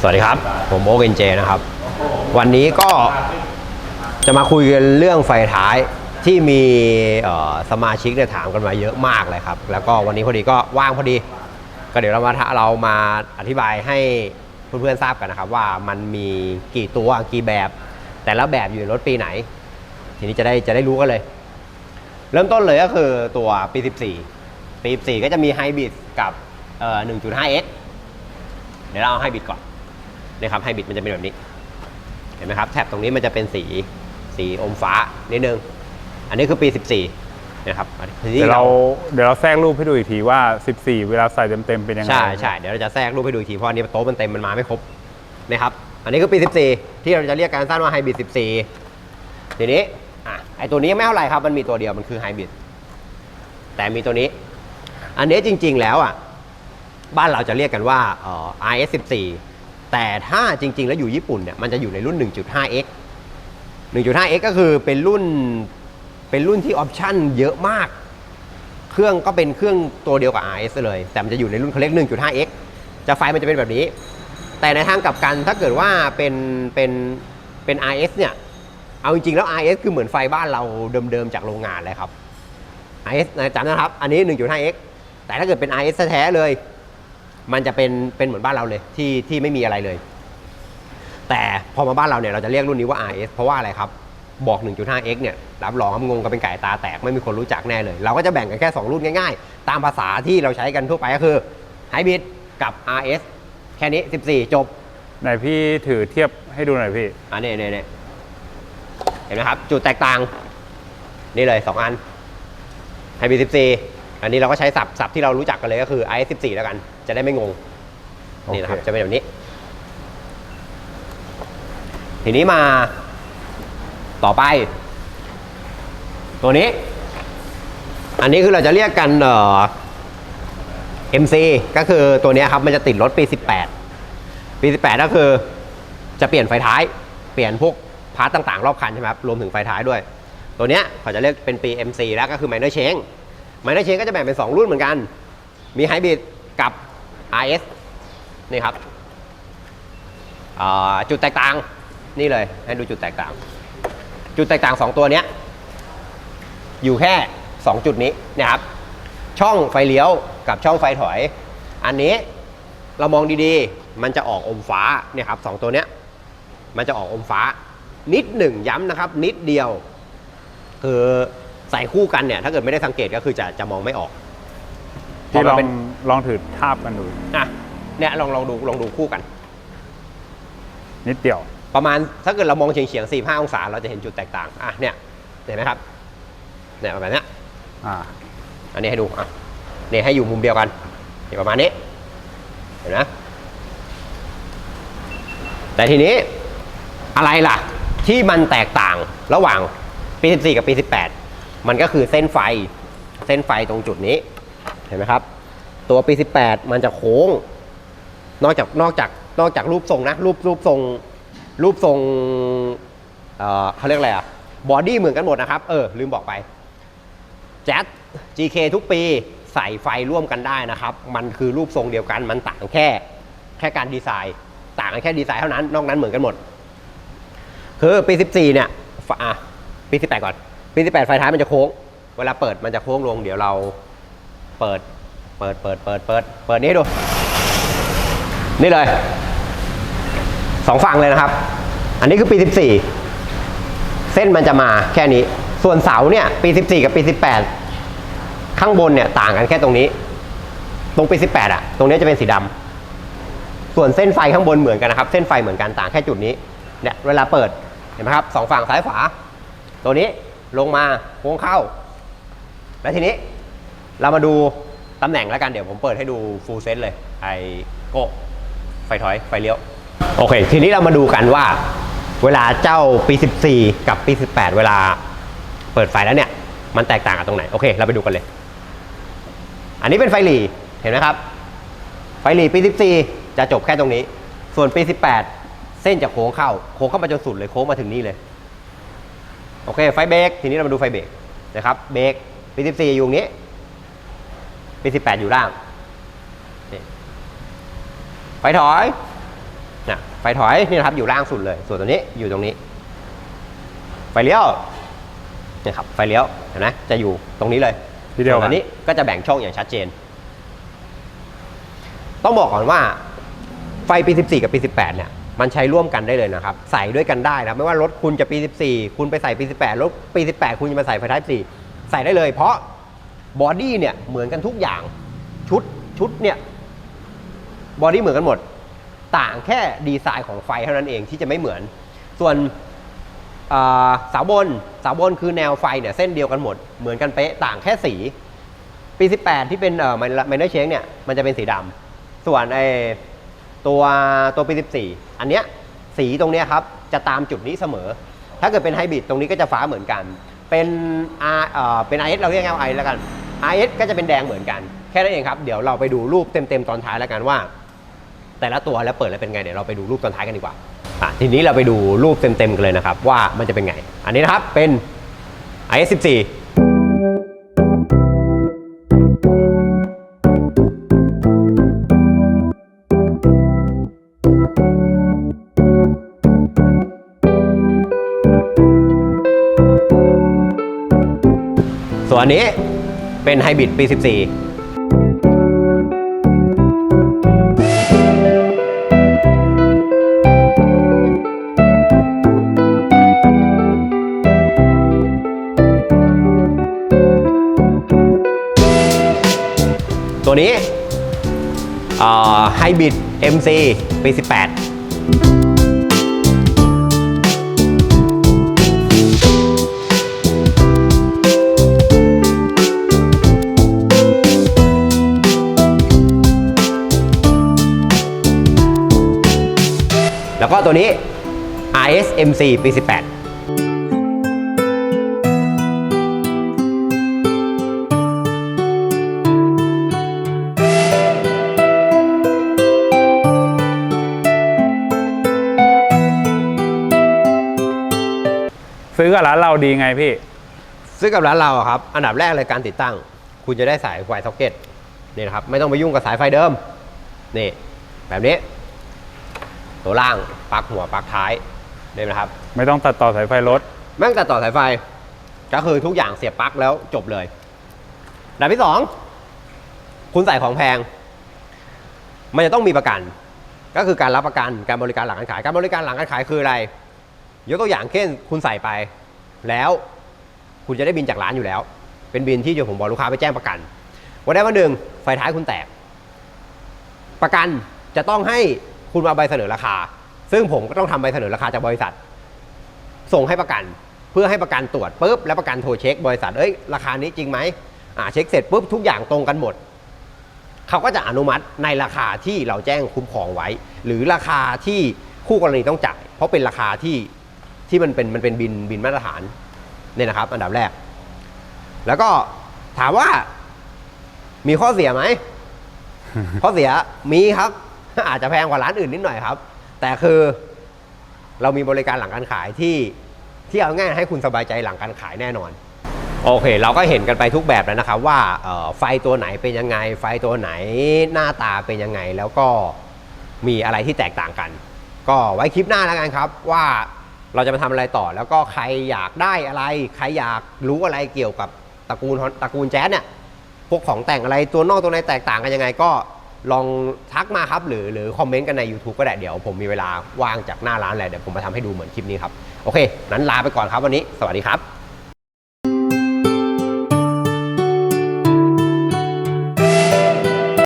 สวัสดีครับ ผมโอเวนเจนะครับ วันนี้ก็จะมาคุยกันเรื่องไฟท้ายที่มีสมาชิกเนี่ยถามกันมาเยอะมากเลยครับ แล้วก็วันนี้พอดีก็ว่างพอดี ก็เดี๋ยวเรามาเรามาอธิบายให้เพื่อนๆทราบกันนะครับ ว่ามันมีกี่ตัวกี่แบบ แต่ละแบบอยู่ในรถปีไหน ทีนี้จะได้จะได้รู้กันเลย เริ่มต้นเลยก็คือตัวปี 14 ปี 14 ก็จะมีไฮบริดกับเอ่อ 1.5x เดี๋ยวเราเอาไฮบริดก่อน นะครับไฮบริดมันจะเป็นแบบนี้ เห็นไหมครับแท็บตรงนี้มันจะเป็นสีสีอมฟ้านิดนึง อันนี้คือปี 14นะครับทีนี้เดี๋ยวเราเดี๋ยวเราแทรกรูปให้ดูอีกทีว่า 14 เวลาใส่เต็มๆเป็นยังไงใช่ใช่เดี๋ยวเราจะแทรกรูปให้ดูอีกทีเพราะอันนี้โต๊ะมันเต็มมันมาไม่ครบนะครับอันนี้คือปี 14 ที่เราจะเรียกการสั้นว่าไฮบริด14 ทีนี้อะไอตัวนี้ไม่เท่าไหร่ครับมันมีตัวเดียวมันคือไฮบริดแต่มีตัวนี้ อันนี้จริง ๆ แล้วอะบ้านเราจะเรียกกันว่าเอ่อ RS 14 แต่ถ้าจริง ๆ แล้วอยู่ญี่ปุ่นเนี่ยมันจะอยู่ในรุ่น 1.5x 1.5x ก็คือเป็นรุ่นเป็นรุ่นที่ออปชั่นเยอะมาก เครื่องก็เป็นเครื่องตัวเดียวกับ RS เลย แต่มันจะอยู่ในรุ่นเขาเรียก 1.5x จะไฟมันจะเป็นแบบนี้ แต่ในทางกลับกันถ้าเกิดว่าเป็นเป็นเป็น RS เนี่ย เอาจริงๆแล้ว RS คือเหมือนไฟบ้านเราเดิมๆจากโรงงานเลยครับ RS นะจำนะครับ อันนี้ 1.5x แต่ถ้าเกิดเป็น RS แท้ๆเลย มันจะเป็นเป็นเหมือนบ้านเราเลยที่ที่ไม่มีอะไรเลย แต่พอมาบ้านเราเนี่ยเราจะเรียกรุ่นนี้ว่า RS เพราะว่าอะไรครับ บอก 1.5x เนี่ยรับรองครับงงกันเป็นไก่ตาแตกไม่มีคนรู้จักแน่เลย เราก็จะแบ่งกันแค่ 2 รุ่นง่ายๆ ตามภาษาที่เราใช้กันทั่วไปก็คือ Hybrid กับ RS แค่นี้ 14 จบไหนพี่ถือเทียบให้ดูหน่อยพี่ อันนี้นี่นี่เห็นไหมครับ จุดแตกต่าง นี่เลย 2 อัน Hybrid 14 อันนี้เราก็ใช้ศัพท์ศัพท์ที่เรารู้จักกันเลยก็คือ RS 14 แล้วกัน จะได้ไม่งง นี่นะครับโอเคจะเป็นแบบนี้ ทีนี้มาต่อไป ตัวนี้ อันนี้คือเราจะเรียกกันเอ่อ MC ก็คือตัวเนี้ยครับมันจะติดรถปี 18 ปี 18 ก็คือจะเปลี่ยนไฟท้าย เปลี่ยนพวกพาร์ตต่างๆ รอบคันใช่ไหมครับ รวมถึงไฟท้ายด้วย ตัวเนี้ยเขาจะเรียกเป็นปี MC แล้วก็คือ Minor Change Minor Change ก็จะแบ่งเป็น 2 รุ่นเหมือนกัน มี Hybrid กับ RS นี่ครับจุดแตกต่างนี่เลยให้ดูจุดแตกต่าง จุดแตกต่าง 2 ตัวนี้อยู่แค่ 2 จุดนี้นะครับ ช่องไฟเลี้ยวกับช่องไฟถอย อันนี้เรามองดีๆ มันจะออกอมฟ้าเนี่ยครับสองตัวเนี้ยมันจะออกอมฟ้า นิดหนึ่งย้ำนะครับ นิดเดียว คือ ใส่คู่กันเนี่ยถ้าเกิดไม่ได้สังเกตก็คือจะจะมองไม่ออกพี่ลมัองเป็นลองถือทาบกันดูอะเนี่ยลองลองดูลองดูคู่กัน นิดเดียว ประมาณถ้าเกิดเรามองเฉียงเฉียงๆ45องศาเราจะเห็นจุดแตกต่างอะเนี่ยเห็นไหมครับเนี่ยประมาณเนี้ยอ่า อันนี้ให้ดูอะนี่ให้อยู่มุมเดียวกันนี่ประมาณนี้เห็นไหมแต่ทีนี้อะไรล่ะ ที่มันแตกต่างระหว่างปี 14 กับปี 18 มันก็คือเส้นไฟ เส้นไฟตรงจุดนี้ เห็นไหมครับ ตัวปี 18 มันจะโค้ง นอกจากนอกจากนอกจากรูปทรงนะ รูปรูปทรง รูปทรงเอ่อเขาเรียกอะไรอะบอดี้เหมือนกันหมดนะครับ เออ ลืมบอกไปแจ๊ส GK ทุกปีใส่ไฟร่วมกันได้นะครับ มันคือรูปทรงเดียวกัน มันต่างแค่แค่การดีไซน์ ต่างแค่ดีไซน์เท่านั้น นอกนั้นเหมือนกันหมด คือปี 14 เนี่ยอะปี 18 ก่อน ปี18ไฟท้ายมันจะโค้ง เวลาเปิดมันจะโค้งลง เดี๋ยวเราเปิด เปิด เปิด เปิด เปิด เปิดนี้ดู นี่เลย สองฝั่งเลยนะครับ อันนี้คือปี 14 เส้นมันจะมาแค่นี้ ส่วนเสาเนี่ย ปี 14 กับปี 18 ข้างบนเนี่ยต่างกันแค่ตรงนี้ ตรงปี 18อะตรงนี้จะเป็นสีดำส่วนเส้นไฟข้างบนเหมือนกันนะครับ เส้นไฟเหมือนกันต่างแค่จุดนี้ เนี่ย เวลาเปิด เห็นไหมครับสองฝั่งซ้ายขวา ตัวนี้ ลงมาโค้งเข้า แล้วทีนี้เรามาดูตำแหน่งแล้วกันเดี๋ยวผมเปิดให้ดูฟูลเซตเลยไอโก้ไฟถอย ไฟเลี้ยว โอเค ทีนี้เรามาดูกันว่า เวลาเจ้าปี 14 กับปี 18 เวลาเปิดไฟแล้วเนี่ย มันแตกต่างกันตรงไหน โอเค เราไปดูกันเลย อันนี้เป็นไฟหลีเห็นไหมครับ ไฟหลีปี 14 จะจบแค่ตรงนี้ ส่วนปี 18 เส้นจะโค้งเข้า โค้งเข้ามาจนสุดเลย โค้งมาถึงนี่เลย โอเคไฟเบรกทีนี้เรามาดูไฟเบรกนะครับเบรกปี14อยู่ตรงนี้ปี18อยู่ล่างนี่ไฟถอยนะไฟถอยนี่นะครับอยู่ล่างสุดเลย ส่วนตัวนี้อยู่ตรงนี้ ไฟเลี้ยวเนี่ยครับไฟเลี้ยวเห็นไหมจะอยู่ตรงนี้เลยที่เดียวส่กันอันนี้ก็จะแบ่งช่องอย่างชัดเจน ต้องบอกก่อนว่าไฟปี14กับปี18เนี่ย มันใช้ร่วมกันได้เลยนะครับ ใส่ด้วยกันได้นะไม่ว่ารถคุณจะปี 14 คุณไปใส่ปี 18 รถปี 18 คุณจะมาใส่ไฟท้าย4ใส่ได้เลย เพราะบอดี้เนี่ยเหมือนกันทุกอย่างชุดชุดเนี่ยบอดี้เหมือนกันหมด ต่างแค่ดีไซน์ของไฟเท่านั้นเองที่จะไม่เหมือน ส่วนเสาบนเสาบนคือแนวไฟเนี่ยเส้นเดียวกันหมดเหมือนกันเป๊ะต่างแค่สีปี 18 ที่เป็นเอ่อไมเนอร์เชงเนี่ยมันจะเป็นสีดำส่วนไอ ตัวตัวปี 14 อันเนี้ยสีตรงเนี้ยครับจะตามจุดนี้เสมอ ถ้าเกิดเป็นไฮบริดตรงนี้ก็จะฟ้าเหมือนกัน เป็น R เอ่อเป็น IS เราเรียกง่ายๆ I แล้วกัน IS ก็จะเป็นแดงเหมือนกัน แค่นั้นเองครับเดี๋ยวเราไปดูรูปเต็มๆตอนท้ายแล้วกันว่า แต่ละตัวแล้วเปิดแล้วเป็นไงเดี๋ยวเราไปดูรูปตอนท้ายกันดีกว่าอะทีนี้เราไปดูรูปเต็มๆกันเลยนะครับว่ามันจะเป็นไง อันนี้นะครับเป็น IS 14 วนอันนี้เป็นไฮบริดปี 14ตัวนี้ไฮบริด MC ปี 18 แล้วก็ตัวนี้ RSMC ปี 18ซื้อกับร้านเราดีไงพี่ ซื้อกับร้านเราอะครับ อันดับแรกเลยการติดตั้ง คุณจะได้สายไฟซ็อกเก็ตนี่นะครับ ไม่ต้องไปยุ่งกับสายไฟเดิม นี่ แบบนี้ ตัวล่างปลั๊กหัวปลั๊กท้ายนี่นะครับ ไม่ต้องตัดต่อสายไฟรถแม่งตัดต่อสายไฟ ก็คือทุกอย่างเสียบปลั๊กแล้วจบเลยอันดับที่สองคุณใส่ของแพง มันจะต้องมีประกัน ก็คือการรับประกันการบริการหลังการขาย การบริการหลังการขายคืออะไรยกตัวอย่างเช่นคุณใส่ไป แล้วคุณจะได้บินจากร้านอยู่แล้ว เป็นบินที่เดี๋ยวผมบอกลูกค้าไปแจ้งประกันวันใดวันหนึ่งไฟท้ายคุณแตก ประกันจะต้องให้ คุณมาใบเสนอราคา ซึ่งผมก็ต้องทำใบเสนอราคาจากบริษัท ส่งให้ประกันเพื่อให้ประกันตรวจปุ๊บแล้วประกันโทรเช็ค บริษัทเอ้ยราคานี้จริงไหมอ่าเช็คเสร็จปุ๊บทุกอย่างตรงกันหมดเขาก็จะอนุมัติในราคาที่เราแจ้งคุ้มครองไว้ หรือราคาที่คู่กรณีต้องจ่าย เพราะเป็นราคาที่ที่มันเป็นมันเป็นบินบินมาตรฐานเนี่ยนะครับ อันดับแรก แล้วก็ถามว่ามีข้อเสียไหมข้อเสียมีครับ อาจจะแพงกว่าร้านอื่นนิดหน่อยครับ แต่คือเรามีบริการหลังการขายที่ที่เอาง่ายให้คุณสบายใจหลังการขายแน่นอน โอเค เราก็เห็นกันไปทุกแบบแล้วนะครับว่าไฟตัวไหนเป็นยังไง ไฟตัวไหนหน้าตาเป็นยังไง แล้วก็มีอะไรที่แตกต่างกัน ก็ไว้คลิปหน้าแล้วกันครับว่าเราจะมาทำอะไรต่อ แล้วก็ใครอยากได้อะไร ใครอยากรู้อะไรเกี่ยวกับตระกูลตระกูลแจ๊สเนี่ยพวกของแต่งอะไรตัวนอกตัวในแตกต่างกันยังไงก็ ลองทักมาครับ หรือหรือคอมเมนต์กันใน YouTube ก็ได้เดี๋ยวผมมีเวลาว่างจากหน้าร้านแหละเดี๋ยวผมมาทำให้ดูเหมือนคลิปนี้ครับ โอเค นั้นลาไปก่อนครับวันนี้ สวัสดีครับ